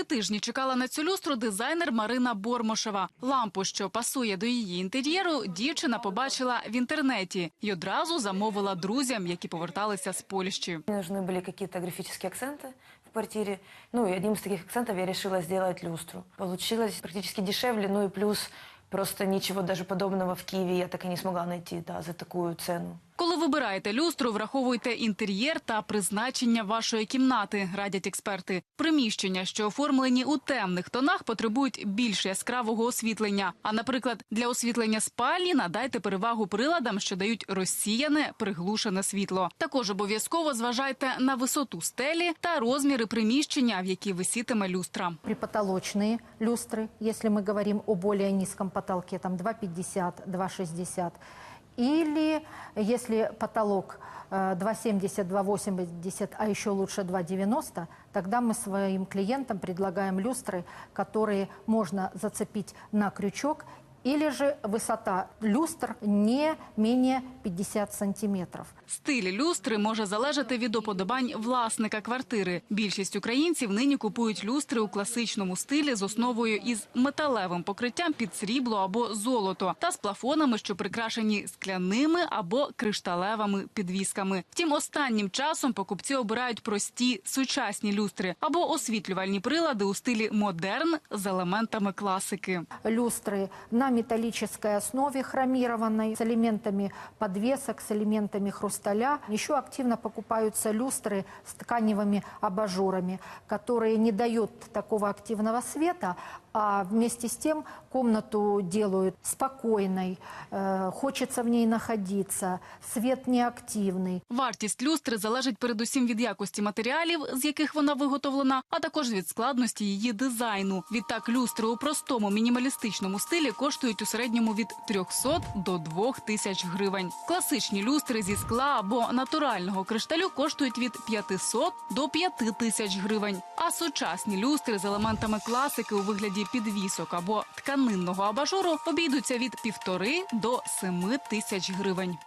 Три тижні чекала на цю люстру дизайнер Марина Бормошева. Лампу, що пасує до її інтер'єру, дівчина побачила в інтернеті і одразу замовила друзям, які поверталися з Польщі. Мне нужны были какие-то графические акценты в квартире. Ну и одним из таких акцентов я решила сделать люстру. Получилось практически дешевле, ну и плюс просто ничего даже подобного в Киеве я так и не смогла найти да, за такую цену. Коли вибираєте люстру, враховуйте інтер'єр та призначення вашої кімнати, радять експерти. Приміщення, що оформлені у темних тонах, потребують більш яскравого освітлення. А, наприклад, для освітлення спальні надайте перевагу приладам, що дають розсіяне, приглушене світло. Також обов'язково зважайте на висоту стелі та розміри приміщення, в які висітиме люстра. Припотолочные люстры, если мы говорим о более низком потолке, там 2,50, 2,60. Или если потолок э, 2,70, 2,80, а еще лучше 2,90, тогда мы своим клиентам предлагаем люстры, которые можно зацепить на крючок, или же высота люстр не менее 50 сантиметров. Стиль люстри може залежати від уподобань власника квартири. Більшість українців нині купують люстри у класичному стилі з основою із металевим покриттям під срібло або золото та з плафонами, що прикрашені скляними або кришталевими підвісками. Втім, останнім часом покупці обирають прості сучасні люстри або освітлювальні прилади у стилі модерн з елементами класики. люстры на металлической основе хромированной, с элементами подвесок, с элементами хрусталя. Еще активно покупаются люстры с тканевыми абажурами, которые не дают такого активного света, а вместе с тем комнату делают спокойной, э, хочется в ней находиться, свет неактивный. Вартість люстри залежить передусім від якості матеріалів, з яких вона виготовлена, а також від складності її дизайну. Відтак люстри у простому мінімалістичному стилі коштують у середньому від 300 до 2 тисяч гривень. Класичні люстри зі скла або натурального кришталю коштують від 500 до 5 тисяч гривень. А сучасні люстри з елементами класики у вигляді підвісок або тканинного абажуру обійдуться від півтори до семи тисяч гривень.